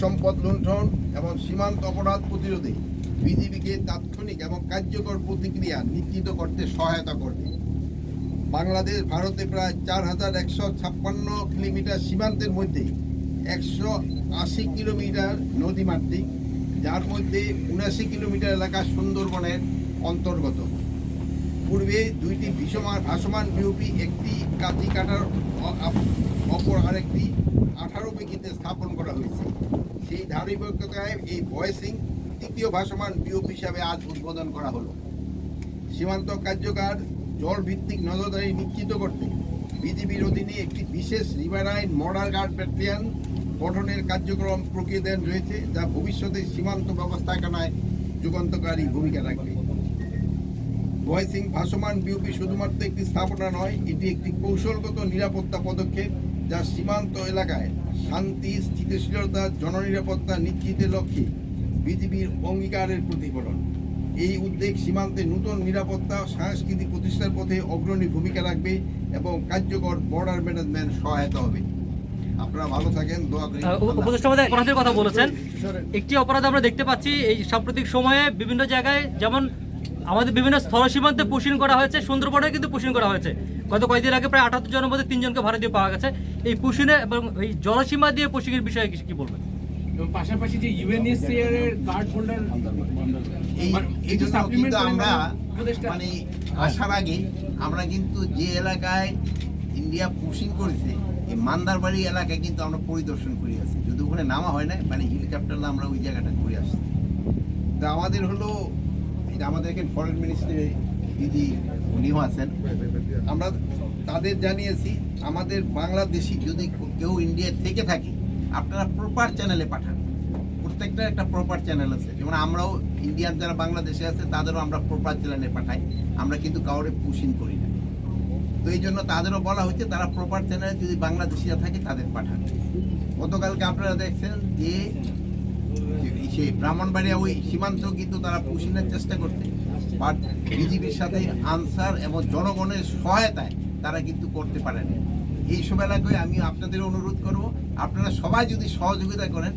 সম্পদ লুণ্ঠন এবং সীমান্ত অপরাধ প্রতিরোধে বিজিবিকে তাৎক্ষণিক এবং কার্যকর প্রতিক্রিয়া নিশ্চিত করতে সহায়তা করবে। বাংলাদেশ, ভারতে প্রায় চার হাজার একশো ছাপ্পান্ন কিলোমিটার সীমান্তের মধ্যে একশো আশি কিলোমিটার নদীমাতৃক, যার মধ্যে উনাশি কিলোমিটার এলাকা সুন্দরবনের অন্তর্গত। পূর্বে দুইটি ভীষমান ভাসমান বিওপি, একটি কাঁচি কাটার অপর আরেকটি আঠারো বিঘিতে স্থাপন করা হয়েছে। সেই ধারাবাহিকতায় এই ভয়েসিং তৃতীয় ভাসমান বিওপি হিসাবে আজ উদ্বোধন করা হলো। সীমান্ত কার্যকর জল ভিত্তিক নজরদারি নিশ্চিত করতে বিজিবির অধীনে একটি বিশেষ রিভারাইন মডার গার্ড ব্যাটালিয়ন গঠনের কার্যক্রম প্রক্রিয়াধীন রয়েছে, যা ভবিষ্যতে সীমান্ত ব্যবস্থাপনায় যুগান্তকারী ভূমিকা রাখবে। ভয়েসিং ভাসমান বিউপি শুধুমাত্র একটি স্থাপনা নয় এটি একটি কৌশলগত নিরাপত্তা পদক্ষেপ যা সীমান্ত এলাকায় শান্তি স্থিতিশীলতা জননিরাপত্তা নিশ্চিতের লক্ষ্যে বিজিবির অঙ্গীকারের প্রতিফলন। এই উদ্যোগ সীমান্তে নতুন নিরাপত্তা সাংস্কৃতিক প্রতিষ্ঠার পথে অগ্রণী ভূমিকা রাখবে এবং কার্যকর বর্ডার ম্যানেজমেন্ট সহায়তা হবে। আপনারা ভালো থাকেন দোয়া করি। উপদেষ্টা অপরাধের কথা বলেছেন। একটি অপরাধ আমরা দেখতে পাচ্ছি এই সাম্প্রতিক সময়ে বিভিন্ন জায়গায় যেমন আমাদের বিভিন্ন স্থল সীমান্তে পুশিং করা হয়েছে সুন্দরবনে কিন্তু পুশিং করা হয়েছে। গত কয়েকদিন আগে প্রায় আটাত্তর জনের মধ্যে তিনজনকে ভারতীয় পাওয়া গেছে। এই পুশিনে এবং এই জলসীমা দিয়ে পুশিং বিষয়ে কি- কি বলবেন? পাশাপাশি যে ইউএনএসসিআর এর কার্ড হোল্ডার এই এই আমরা মানে আসার আগে আমরা কিন্তু যে এলাকায় ইন্ডিয়া পুশিং করেছে এই মান্দারবাড়ি এলাকায় কিন্তু আমরা পরিদর্শন করে আসি। যদি ওখানে নামা হয় না মানে হেলিকপ্টার আমরা ওই জায়গাটা ঘুরে আসছি। তা আমাদের হলো এটা আমাদের এখানে ফরেন মিনিস্ট্রি দিদি উনিও আছেন। আমরা তাদের জানিয়েছি, আমাদের বাংলাদেশি যদি কেউ ইন্ডিয়া থেকে থাকে, আপনারা প্রপার চ্যানেলে পাঠান। প্রত্যেকটা একটা প্রপার চ্যানেল আছে। যেমন আমরাও ইন্ডিয়ান যারা বাংলাদেশে আছে, তাদেরও আমরা প্রপার চ্যানেলে পাঠাই। আমরা কিন্তু কাউরে পুশিং করি না। তো এই জন্য তাদেরও বলা হচ্ছে তারা প্রপার চ্যানেলে যদি বাংলাদেশিরা থাকে, তাদের পাঠান। গতকালকে আপনারা দেখছেন যে সে ব্রাহ্মণবাড়িয়া ওই সীমান্ত কিন্তু তারা পুষিনের চেষ্টা করছে। বাট বিজিবির সাথে আনসার এবং জনগণের সহায়তায় তারা কিন্তু করতে পারেনি। এইসব এলাকায় আমি আপনাদের অনুরোধ করব, আপনারা সবাই যদি সহযোগিতা করেন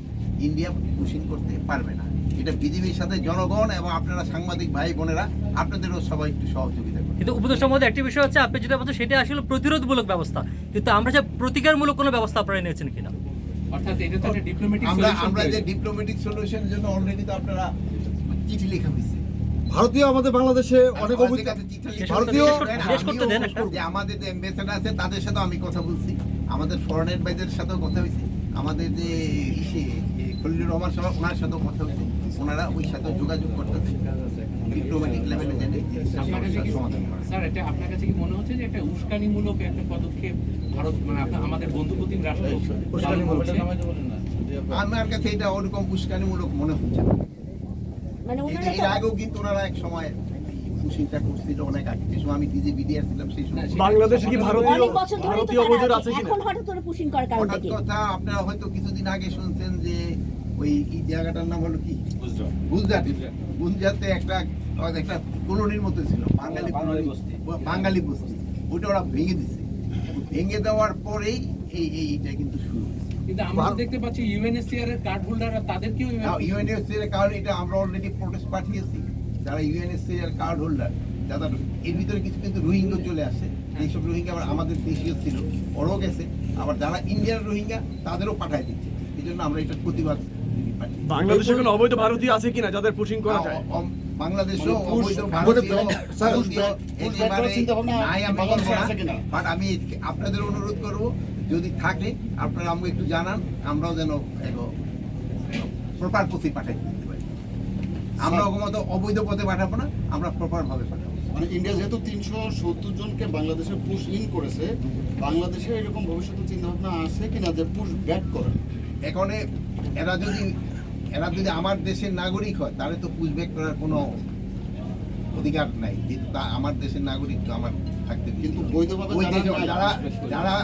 ইন্ডিয়া পুষিং করতে পারবে না। এটা বিজিবির সাথে জনগণ এবং আপনারা সাংবাদিক ভাই বোনেরা, আপনাদেরও সবাই একটু সহযোগিতা করুন। কিন্তু উপদেষ্টার মধ্যে একটি বিষয় হচ্ছে, আপনি যেটা বলছেন, সেটা আসলে প্রতিরোধমূলক ব্যবস্থা। কিন্তু আমরা যে প্রতিকারমূলক কোনো ব্যবস্থা আপনারা নিয়েছেন কিনা? অর্থাৎ এটা তো একটা ডিপ্লোম্যাটিক আমরা আমরা যে ডিপ্লোম্যাটিক সলিউশনের জন্য অলরেডি তো আপনারা চিঠি লেখা হয়েছে। ভারতীয় আমাদের বাংলাদেশে অনেক লেখা করতে- ভারতীয়- শেষ করতে- শেষ করতে দেন একটা। যে আমাদের যে অ্যাম্বাসেডার আছে তাদের সাথে আমি কথা বলছি। আমাদের ফরেনের ভাইদের সাথেও কথা হয়েছে। আমাদের যে খলিলুর রহমান সাহেব ওনার সাথেও কথা হয়েছে। ওনারা ওই সাথে যোগাযোগ করতেছে। ডিপ্লোম্যাটিক লেভেলে স্যার এটা আপনার কাছে কি মনে হচ্ছে যে একটা উস্কানিমূলক একটা পদক্ষেপ ভারত মানে আমাদের বন্ধুপ্রতিম রাষ্ট্র আমার কাছে এটা ওরকম উস্কানিমূলক মনে হচ্ছে। মানে এই ওনারা যে এর আগেও কিন্তু ওনারা এক সময় পুষিংটা করছিল অনেক আগে। যে সময় আমি ডিজি বিডিআর ছিলাম সেই সময় বাংলাদেশে কি ভারতীয় অনেক বছর ধরে তো ভারতীয় অবৈধ আছে। আছে। কিনা? এখন হঠাৎ করে পুশিং করার কারণটা কথা আপনারা হয়তো কিছুদিন আগে শুনছেন যে ওই এই জায়গাটার নাম হলো কি? গুজরাট। গুজরাটে। একটা একটা কলোনির মতো ছিল বাঙালি বাঙালি বস্তি। ওটা ওরা ভেঙে দিছে। ভেঙে দেওয়ার পরেই এই এই- এইটা কিন্তু শুরু কিন্তু আমরা দেখতে পাচ্ছি ইউএনএসসিআর এর কার্ড হোল্ডার তাদেরকেও ইউএনএসসি এর কারণ এটা আমরা অলরেডি প্রোটেস্ট পাঠিয়েছি। যারা কার্ড হোল্ডার যারা এর ভিতরে কিছু কিন্তু রোহিঙ্গা চলে আসে। এইসব রোহিঙ্গা আবার আমাদের দেশীয় ছিল ওরাও গেছে। আবার যারা ইন্ডিয়ান রোহিঙ্গা তাদেরও পাঠায় দিচ্ছে। এই জন্য আমরা এটার প্রতিবাদ। বাংলাদেশে কোনো অবৈধ ভারতীয় আছে কিনা যাদের পুশিং করা যায়? বাংলাদেশেও মানে অবৈধ ভারতীয় নাই আমি বলব না, বাট আমি আপনাদের অনুরোধ করব যদি থাকে আপনারা আমাকে একটু জানান আমরাও যেন প্রপার পথে পাঠাই দিতে পারি। আমরা অবৈধ পথে পাঠাবো না আমরা প্রপার ভাবে পাঠাবো। মানে ইন্ডিয়া যেহেতু তিনশো সত্তর জনকে বাংলাদেশে পুশ ইন করেছে বাংলাদেশে এরকম ভবিষ্যতে চিন্তা ভাবনা আছে কিনা যে পুশ ব্যাক করে? এখন এরা যদি এরা যদি আমার দেশের নাগরিক হয় তাহলে তো পুষব্যাক করার কোনো অধিকার নাই। যেহেতু তা আমার দেশের নাগরিক তো আমার থাকতে কিন্তু বৈধভাবে যারা যারা যারা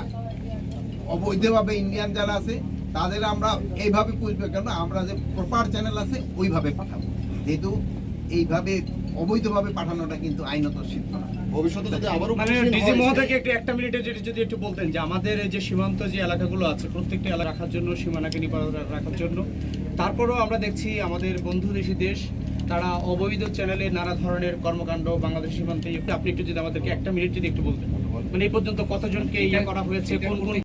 অবৈধভাবে ইন্ডিয়ান যারা আছে তাদের আমরা এইভাবে পুষবে কেন আমরা যে প্রপার চ্যানেল আছে ওইভাবে পাঠাবো। যেহেতু এইভাবে অবৈধভাবে পাঠানোটা কিন্তু আইনত সিদ্ধ না। ভবিষ্যতে যদি আবারও মানে ডিজি মহোদয়কে একটু একটা মিনিটে যদি যদি একটু বলতেন যে আমাদের যে সীমান্ত যে এলাকাগুলো আছে প্রত্যেকটা এলাকা রাখার জন্য সীমানাকে নিরাপদ রাখার জন্য তারপরেও আমরা দেখছি আমাদের বন্ধু দেশি দেশ তারা অবৈধ চ্যানেলে নানা ধরনের কর্মকাণ্ড বাংলাদেশ সীমান্তে আপনি একটু যদি আমাদেরকে একটা মিনিট যদি একটু বলতেন। মানে এই পর্যন্ত কতজনকে ইয়ে করা হয়েছে কোন কোন